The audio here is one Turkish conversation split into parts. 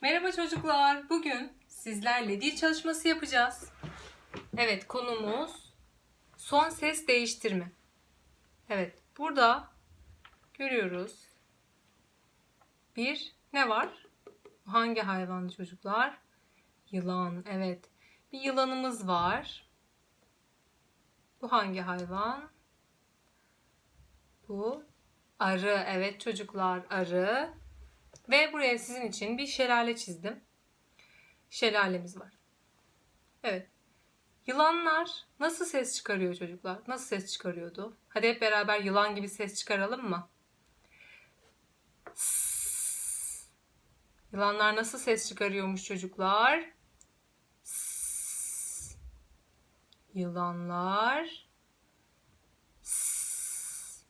Merhaba çocuklar. Bugün sizlerle dil çalışması yapacağız. Evet, konumuz son ses değiştirme. Evet, burada görüyoruz. Bir ne var? Hangi hayvandı çocuklar? Yılan. Evet. Bir yılanımız var. Bu hangi hayvan? Bu arı. Evet çocuklar, arı. Ve buraya sizin için bir şelale çizdim. Şelalemiz var. Evet. Yılanlar nasıl ses çıkarıyor çocuklar? Nasıl ses çıkarıyordu? Hadi hep beraber yılan gibi ses çıkaralım mı? Yılanlar nasıl ses çıkarıyormuş çocuklar? Yılanlar. Sss.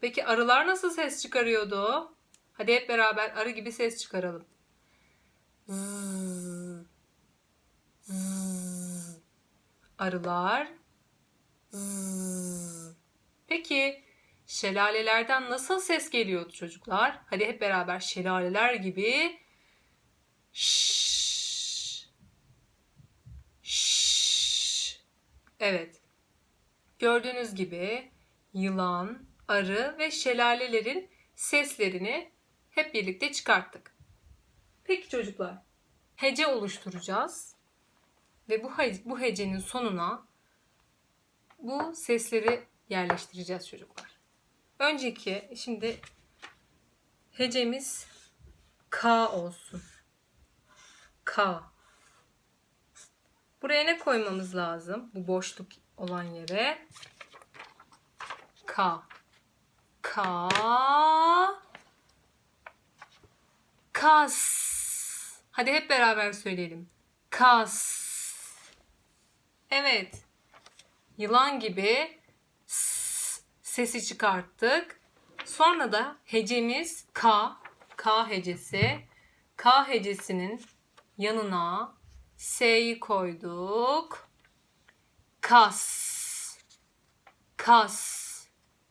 Peki arılar nasıl ses çıkarıyordu? Hadi hep beraber arı gibi ses çıkaralım. Arılar. Peki şelalelerden nasıl ses geliyordu çocuklar? Hadi hep beraber şelaleler gibi. Evet. Gördüğünüz gibi yılan, arı ve şelalelerin seslerini hep birlikte çıkarttık. Peki çocuklar, hece oluşturacağız ve bu he- bu hecenin sonuna bu sesleri yerleştireceğiz çocuklar. Önceki şimdi hecemiz K olsun. K. Buraya ne koymamız lazım? Bu boşluk olan yere. K. Ka. Kas. Hadi hep beraber söyleyelim. Kas. Evet. Yılan gibi s sesi çıkarttık. Sonra da hecemiz K. K hecesi. K hecesinin yanına S'yi koyduk. Kas. Kas.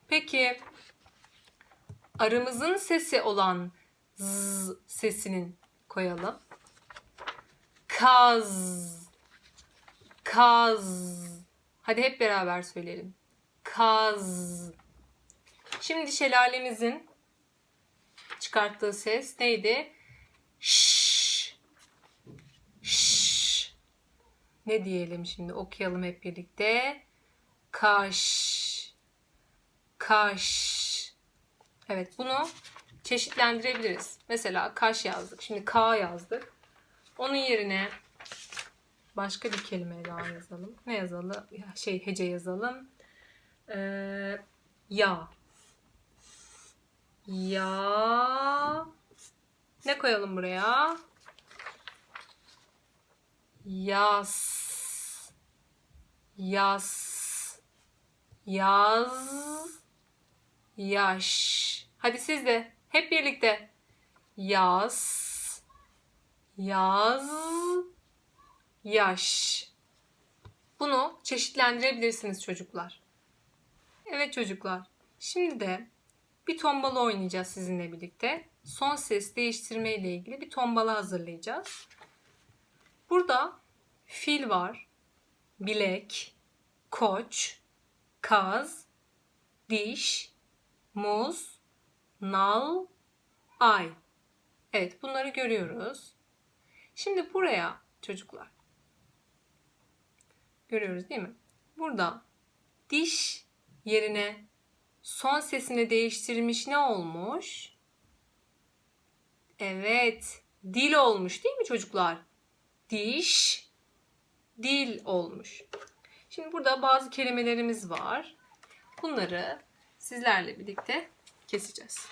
Peki arımızın sesi olan z sesinin koyalım. Kaz. Kaz. Hadi hep beraber söyleyelim. Kaz. Şimdi şelalemizin çıkarttığı ses neydi? Şş. Şş. Ne diyelim şimdi okuyalım hep birlikte. Kaş. Kaş. Evet bunu çeşitlendirebiliriz. Mesela kaş yazdık. Şimdi K yazdık. Onun yerine başka bir kelime daha yazalım. Ne yazalım? Şey hece yazalım. Ee, ya. Ya. Ne koyalım buraya? Yaz. Yaz. Yaz. Yaş. Hadi siz de hep birlikte. Yaz. Yaz. Yaş. Bunu çeşitlendirebilirsiniz çocuklar. Evet çocuklar. Şimdi de bir tombala oynayacağız sizinle birlikte. Son ses değiştirme ile ilgili bir tombala hazırlayacağız. Burada fil var, bilek, koç, kaz, diş, muz, nal, ay. Evet bunları görüyoruz. Şimdi buraya çocuklar. Görüyoruz değil mi? Burada diş yerine son sesini değiştirmiş ne olmuş? Evet, dil olmuş değil mi çocuklar? Diş, dil olmuş. Şimdi burada bazı kelimelerimiz var. Bunları sizlerle birlikte keseceğiz.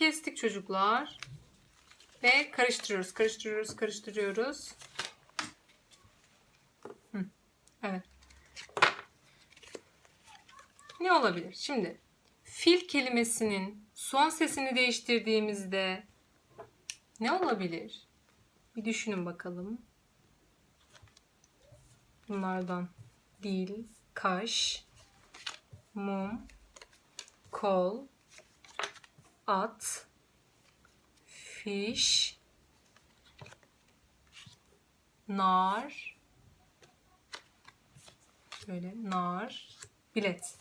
Kestik çocuklar. Ve karıştırıyoruz, karıştırıyoruz, karıştırıyoruz. Hı, Evet. Ne olabilir? Şimdi fil kelimesinin son sesini değiştirdiğimizde ne olabilir? Bir düşünün bakalım. Bunlardan dil, kaş, mum, kol, at, fiş, nar, şöyle nar, bilet.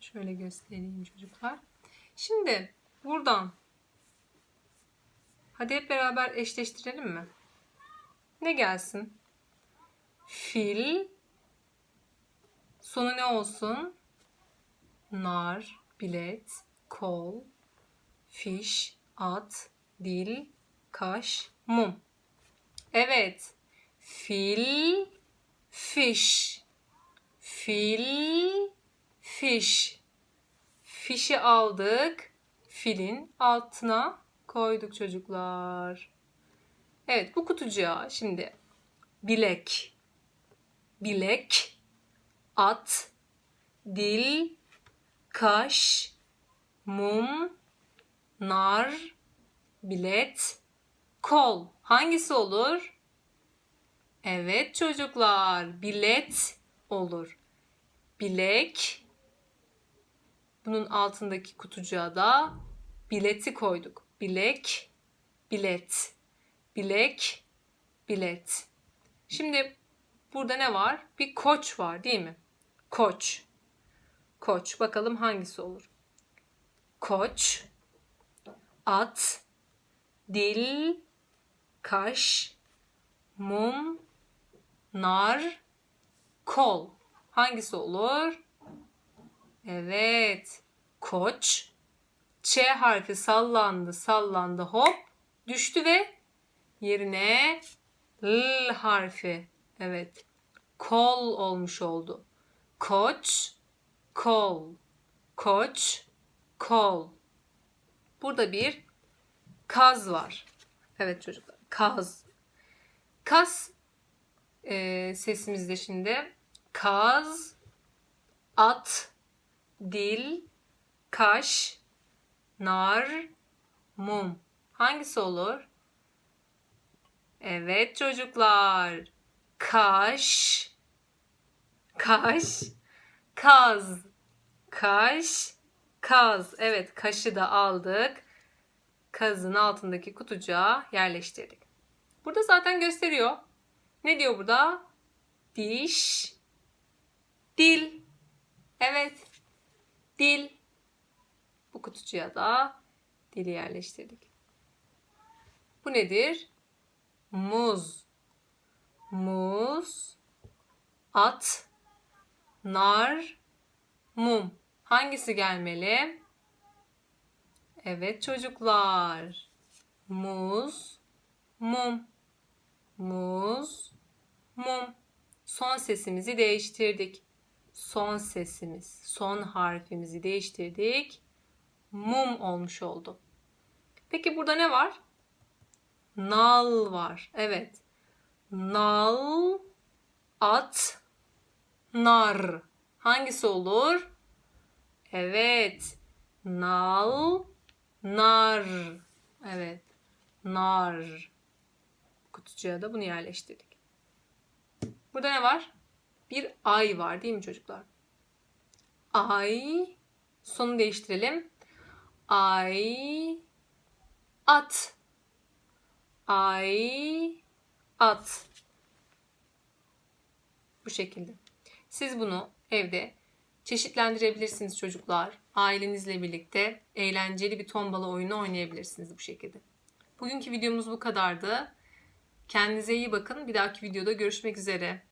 Şöyle göstereyim çocuklar. Şimdi buradan hadi hep beraber eşleştirelim mi? Ne gelsin? Fil sonu ne olsun? Nar, bilet, kol, fiş, at, dil, kaş, mum. Evet. Fil, fiş. Fil, fiş. Fişi aldık. Filin altına koyduk çocuklar. Evet bu kutucuğa şimdi bilek, bilek, at, dil, kaş, mum, nar, bilet, kol. Hangisi olur? Evet çocuklar, bilet olur. Bilek. Bunun altındaki kutucuğa da bileti koyduk. Bilek, bilet. Bilek, bilet. Şimdi burada ne var? Bir koç var değil mi? Koç. Koç. Bakalım hangisi olur? Koç, at, dil, kaş, mum, nar, kol. Hangisi olur? Evet. Koç. Ç harfi sallandı, sallandı, hop düştü ve yerine L harfi. Evet. Kol olmuş oldu. Koç, kol. Koç, kol. Burada bir kaz var. Evet çocuklar. Kaz. Kaz e, sesimizde şimdi. Kaz, at, dil, kaş, nar, mum. Hangisi olur? Evet çocuklar. Kaş, kaş, kaz. Kaş, kaz. Evet kaşı da aldık. Kazın altındaki kutucuğa yerleştirdik. Burada zaten gösteriyor. Ne diyor burada? Diş, dil. Evet. Dil. Bu kutucuğa da dili yerleştirdik. Bu nedir? Muz. Muz. At. Nar. Mum. Hangisi gelmeli? Evet çocuklar. Muz. Mum. Muz. Mum. Son sesimizi değiştirdik. Son sesimiz, son harfimizi değiştirdik. Mum olmuş oldu. Peki burada ne var? Nal var. Evet. Nal, at, nar. Hangisi olur? Evet. Nal, nar. Evet. Nar. Kutucuğa da bunu yerleştirdik. Burada ne var? Bir ay var değil mi çocuklar? Ay. Sonu değiştirelim. Ay. At. Ay. At. Bu şekilde. Siz bunu evde çeşitlendirebilirsiniz çocuklar. Ailenizle birlikte eğlenceli bir tombala oyunu oynayabilirsiniz bu şekilde. Bugünkü videomuz bu kadardı. Kendinize iyi bakın. Bir dahaki videoda görüşmek üzere.